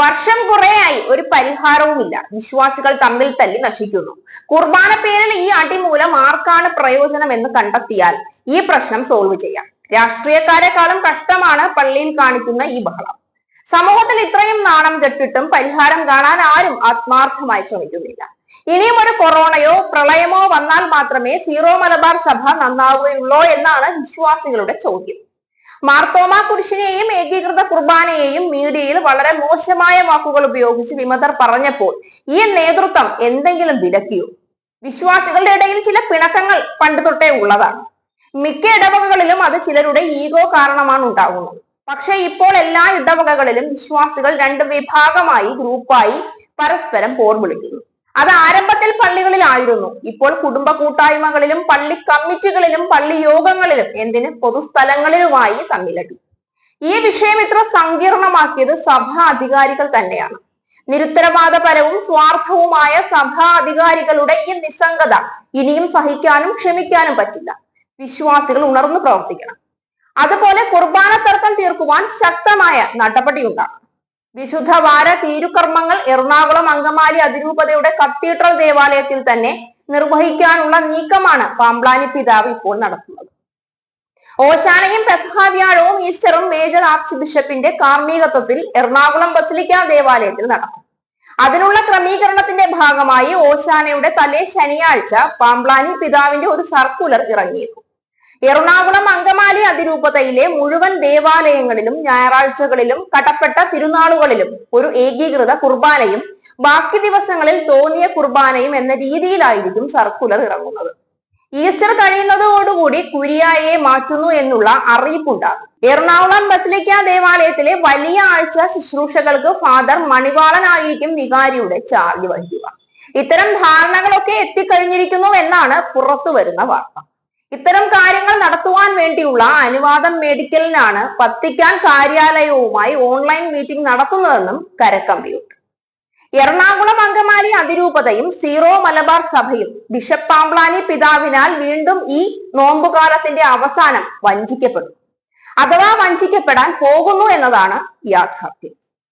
വർഷം കുറേയായി ഒരു പരിഹാരവുമില്ല. വിശ്വാസികൾ തമ്മിൽ തല്ലി നശിക്കുന്നു. കുർബാന പേരിൽ ഈ അടിമൂലം ആർക്കാണ് പ്രയോജനം എന്ന് കണ്ടെത്തിയാൽ ഈ പ്രശ്നം സോൾവ് ചെയ്യാം. രാഷ്ട്രീയക്കാരെക്കാളും കഷ്ടമാണ് പള്ളിയിൽ കാണിക്കുന്ന ഈ ബഹളം. സമൂഹത്തിൽ ഇത്രയും നാണം കെട്ടിട്ടും പരിഹാരം കാണാൻ ആരും ആത്മാർത്ഥമായി ശ്രമിക്കുന്നില്ല. ഇനിയും ഒരു കൊറോണയോ പ്രളയമോ വന്നാൽ മാത്രമേ സീറോ മലബാർ സഭ നന്നാവുകയുള്ളൂ എന്നാണ് വിശ്വാസികളുടെ ചോദ്യം. മാർത്തോമ കുരിശിനെയും ഏകീകൃത കുർബാനയെയും മീഡിയയിൽ വളരെ മോശമായ വാക്കുകൾ ഉപയോഗിച്ച് വിമതർ പറഞ്ഞപ്പോൾ ഈ നേതൃത്വം എന്തെങ്കിലും വിലക്കിയോ? വിശ്വാസികളുടെ ഇടയിൽ ചില പിണക്കങ്ങൾ പണ്ട് തൊട്ടേ ഉള്ളതാണ്. മിക്ക ഇടവകകളിലും അത് ചിലരുടെ ഈഗോ കാരണമാണ് ഉണ്ടാകുന്നത്. പക്ഷെ ഇപ്പോൾ എല്ലാ ഇടവകകളിലും വിശ്വാസികൾ രണ്ട് വിഭാഗമായി ഗ്രൂപ്പായി പരസ്പരം പോർ വിളിക്കുന്നു അത് ആരംഭത്തിൽ പള്ളികളിലായിരുന്നു. ഇപ്പോൾ കുടുംബ കൂട്ടായ്മകളിലും പള്ളി കമ്മിറ്റികളിലും പള്ളി യോഗങ്ങളിലും എന്തിന്? പൊതുസ്ഥലങ്ങളിലുമായി തമ്മിലടി. ഈ വിഷയം ഇത്ര സങ്കീർണമാക്കിയത് സഭാ അധികാരികൾ തന്നെയാണ്. നിരുത്തരവാദപരവും സ്വാർത്ഥവുമായ സഭാ അധികാരികളുടെ ഈ നിസ്സംഗത ഇനിയും സഹിക്കാനും ക്ഷമിക്കാനും പറ്റില്ല. വിശ്വാസികൾ ഉണർന്നു പ്രവർത്തിക്കണം. അതുപോലെ കുർബാന തർക്കം തീർക്കുവാൻ ശക്തമായ നടപടി ഉണ്ടാകണം വിശുദ്ധ വാര തീരുകർമ്മങ്ങൾ എറണാകുളം അങ്കമാലി അതിരൂപതയുടെ കത്തീഡ്രൽ ദേവാലയത്തിൽ തന്നെ നിർവഹിക്കാനുള്ള നീക്കമാണ് പാമ്പ്ലാനി പിതാവ് ഇപ്പോൾ നടത്തുന്നത്. ഓശാനയും പ്രസഹാവ്യാഴവും ഈസ്റ്ററും മേജർ ആർച്ച് ബിഷപ്പിന്റെ കാർമ്മികത്വത്തിൽ എറണാകുളം ബസിലിക്ക ദേവാലയത്തിൽ നടക്കും. അതിനുള്ള ക്രമീകരണത്തിന്റെ ഭാഗമായി ഓശാനയുടെ തലേ ശനിയാഴ്ച പാമ്പ്ലാനി പിതാവിന്റെ ഒരു സർക്കുലർ ഇറങ്ങിയേക്കും എറണാകുളം അങ്കമാലി അതിരൂപതയിലെ മുഴുവൻ ദേവാലയങ്ങളിലും ഞായറാഴ്ചകളിലും കടപ്പെട്ട തിരുനാളുകളിലും ഒരു ഏകീകൃത കുർബാനയും ബാക്കി ദിവസങ്ങളിൽ തോന്നിയ കുർബാനയും എന്ന രീതിയിലായിരിക്കും സർക്കുലർ ഇറങ്ങുന്നത്. ഈസ്റ്റർ കഴിയുന്നതോടുകൂടി കുരിയായെ മാറ്റുന്നു എന്നുള്ള അറിയിപ്പുണ്ടാകും. എറണാകുളം ബസിലിക്ക ദേവാലയത്തിലെ വലിയ ആഴ്ച ശുശ്രൂഷകൾക്ക് ഫാദർ മണിവാളനായിരിക്കും വികാരിയുടെ ചാർജ് വഹിക്കുക. ഇത്തരം ധാരണകളൊക്കെ എത്തിക്കഴിഞ്ഞിരിക്കുന്നു എന്നാണ് പുറത്തു വരുന്ന വാർത്ത. ഇത്തരം കാര്യങ്ങൾ നടത്തുവാൻ വേണ്ടിയുള്ള അനുവാദം മേടിക്കലിനാണ് വത്തിക്കാൻ കാര്യാലയവുമായി ഓൺലൈൻ മീറ്റിംഗ് നടത്തുന്നതെന്നും കരക്കമ്പിയുണ്ട് എറണാകുളം അങ്കമാലി അതിരൂപതയും സീറോ മലബാർ സഭയും ബിഷപ്പ് പാമ്പ്ലാനി പിതാവിനാൽ വീണ്ടും ഈ നോമ്പുകാലത്തിന്റെ അവസാനം വഞ്ചിക്കപ്പെടും അഥവാ വഞ്ചിക്കപ്പെടാൻ പോകുന്നു എന്നതാണ് യാഥാർത്ഥ്യം.